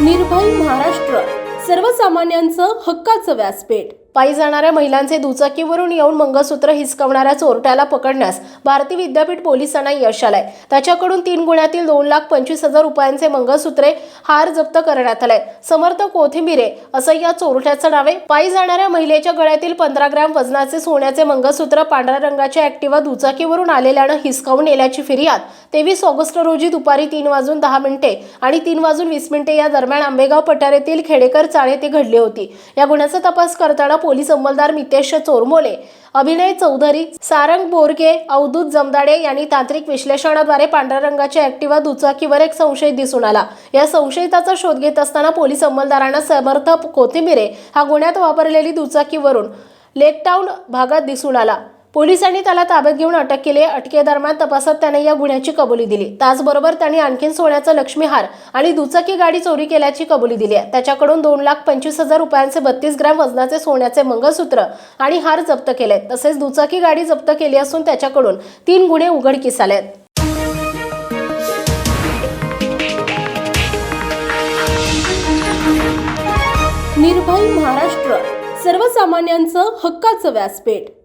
निर्भय महाराष्ट्र. सर्वसामान्यांचं हक्काचं व्यासपीठ. पायी जाणाऱ्या महिलांचे दुचाकीवरून येऊन मंगळसूत्र हिसकवणाऱ्या चोरट्याला पकडण्यास भारती विद्यापीठ पोलिसांना यश आलंय. त्याच्याकडून तीन गुन्ह्यातील दोन लाख पंचवीस हजार रुपयांचे मंगळसूत्रे हार जप्त करण्यात आले समर्थ कोथिंबिरे असं या चोरट्याचं नाव आहे. पायी जाणाऱ्या महिलेच्या गळ्यातील पंधरा ग्रॅम वजनाचे सोन्याचे मंगळसूत्र पांढऱ्या रंगाच्या ऍक्टिव्हा दुचाकीवरून आलेल्यानं हिसकावून नेल्याची फिर्याद तेवीस ऑगस्ट रोजी दुपारी तीन वाजून दहा मिनिटे आणि तीन वाजून वीस मिनिटे या दरम्यान आंबेगाव पठारेतील खेडेकर चाळे येथे घडली होती. या गुन्ह्याचा तपास करताना पोलीस अंमलदार मितेश चोरमोले अभिनय चौधरी सारंग बोरगे अवधूत जमदाडे यांनी तांत्रिक विश्लेषणाद्वारे पांढऱ्या रंगाच्या ऍक्टिवा दुचाकीवर एक संशयित दिसून आला. या संशयिताचा शोध घेत असताना पोलीस अंमलदारांना समर्थ कोथिंबिरे हा गुन्ह्यात वापरलेली दुचाकीवरून लेकटाऊन भागात दिसून आला. पोलिसांनी त्याला ताब्यात घेऊन अटक केली अटकेदरम्यान तपासात त्याने या गुन्ह्याची कबुली दिली. त्याचबरोबर त्यांनी आणखीन सोन्याचा लक्ष्मीहार आणि दुचाकी गाडी चोरी केल्याची कबुली दिली आहे. त्याच्याकडून दोन लाख पंचवीस हजार रुपयांचे बत्तीस ग्रॅम वजनाचे सोन्याचे मंगळसूत्र आणि हार जप्त केले तसेच दुचाकी गाडी जप्त केली असून त्याच्याकडून तीन गुन्हे उघडकीस आले आहेत. निर्भय महाराष्ट्र. सर्वसामान्यांचं हक्काचं व्यासपीठ.